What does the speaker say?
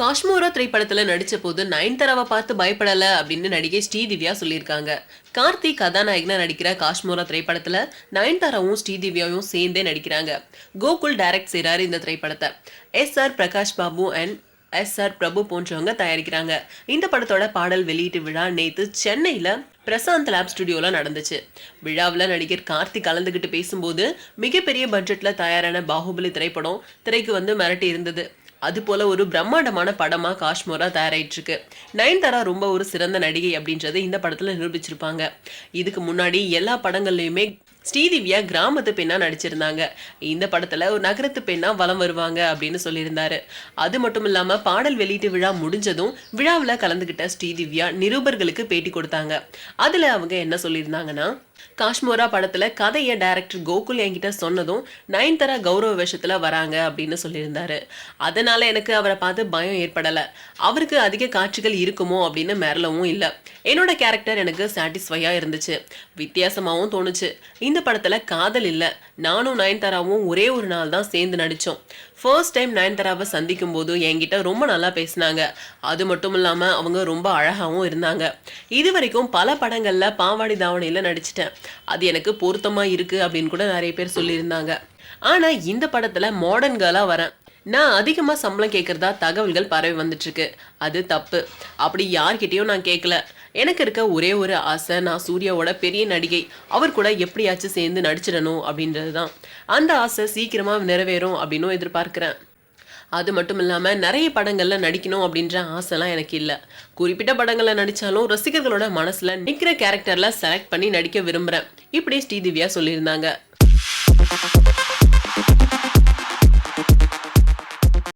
காஷ்மீரா திரைப்படத்துல நடிச்ச போது நயன்தாராவை பார்த்து பயப்படல அப்படின்னு நடிகை ஸ்ரீதிவ்யா சொல்லியிருக்காங்க. கார்த்திக் கதாநாயகனா நடிக்கிற காஷ்மீரா திரைப்படத்துல நயன்தாராவும் ஸ்ரீதிவ்யாவும் சேர்ந்தே நடிக்கிறாங்க. கோகுல் டைரக்ட் செய்றாரு இந்த திரைப்படத்தை. S R Prakash Babu and S R Prabhu போன்றவங்க தயாரிக்கிறாங்க. இந்த படத்தோட பாடல் வெளியீட்டு விழா நேத்து சென்னையில பிரசாந்த் லேப் ஸ்டுடியோல நடந்துச்சு. விழாவில் நடிகர் கார்த்திக் கலந்துக்கிட்டு பேசும்போது மிகப்பெரிய பட்ஜெட்ல தயாரான பாகுபலி திரைப்படம் திரைக்கு வந்து மிரட்டி இருந்தது. அது போல ஒரு பிரம்மாண்டமான படமா காஷ்மோரா தயாராயிட்டு இருக்கு நயன்தாரா ரொம்ப ஒரு சிறந்த நடிகை அப்படின்றத இந்த படத்துல நிரூபிச்சிருப்பாங்க. இதுக்கு முன்னாடி எல்லா படங்கள்லயுமே ஸ்ரீதிவ்யா கிராமத்து பெண்ணாக நடிச்சிருந்தாங்க. இந்த படத்தில் ஒரு நகரத்து பெண்ணாக வலம் வருவாங்க அப்படின்னு சொல்லியிருந்தாரு. அது மட்டும் இல்லாமல் பாடல் வெளியீட்டு விழா முடிஞ்சதும் விழாவில் கலந்துக்கிட்ட ஸ்ரீதிவ்யா நிருபர்களுக்கு பேட்டி கொடுத்தாங்க. அதில் அவங்க என்ன சொல்லியிருந்தாங்கன்னா காஷ்மோரா படத்தில் கதையை டைரக்டர் கோகுல் என்கிட்ட சொன்னதும் நயன்தாரா கௌரவ வேஷத்தில் வராங்க அப்படின்னு சொல்லியிருந்தாரு. அதனால் எனக்கு அவரை பார்த்து பயம் ஏற்படலை. அவருக்கு அதிக காட்சிகள் இருக்குமோ அப்படின்னு மேரலவும் இல்லை. என்னோட கேரக்டர் எனக்கு சாட்டிஸ்ஃபையாக இருந்துச்சு. வித்தியாசமாகவும் தோணுச்சு. இந்த இந்த படத்தில் காதல் இல்லை. நானும் நயன்தாராவும் ஒரே ஒரு நாள் தான் சேர்ந்து நடித்தோம் ஃபர்ஸ்ட் டைம் நயன்தாராவை சந்திக்கும் போது என்கிட்ட ரொம்ப நல்லா பேசினாங்க. அது மட்டும் இல்லாமல் அவங்க ரொம்ப அழகாகவும் இருந்தாங்க. இது வரைக்கும் பல படங்களில் பாவாடி தாவணையில் நடிச்சிட்டேன். அது எனக்கு பொருத்தமாக இருக்குது அப்படின்னு கூட நிறைய பேர் சொல்லியிருந்தாங்க. ஆனால் இந்த படத்தில் மாடர்ன் கேர்லாக வரேன். நான் அதிகமாக சம்பளம் கேட்குறதா தகவல்கள் பரவி வந்துட்டுருக்கு. அது தப்பு. அப்படி யார்கிட்டேயும் நான் கேட்கல எனக்கு இருக்க ஒரே ஒரு ஆசை நான் சூர்யாவோட பெரிய நடிகை. அவர் கூட எப்படியாச்சும் சேர்ந்து நடிச்சிடணும் அப்படின்றது தான் அந்த ஆசை சீக்கிரமாக நிறைவேறும் அப்படின்னும் எதிர்பார்க்குறேன். அது மட்டும் இல்லாமல் நிறைய படங்களில் நடிக்கணும் அப்படின்ற ஆசைலாம் எனக்கு இல்லை. குறிப்பிட்ட படங்களில் நடித்தாலும் ரசிகர்களோட மனசில் நிற்கிற கேரக்டரில் செலக்ட் பண்ணி நடிக்க விரும்புகிறேன் இப்படி ஸ்ரீதிவ்யா சொல்லியிருந்தாங்க.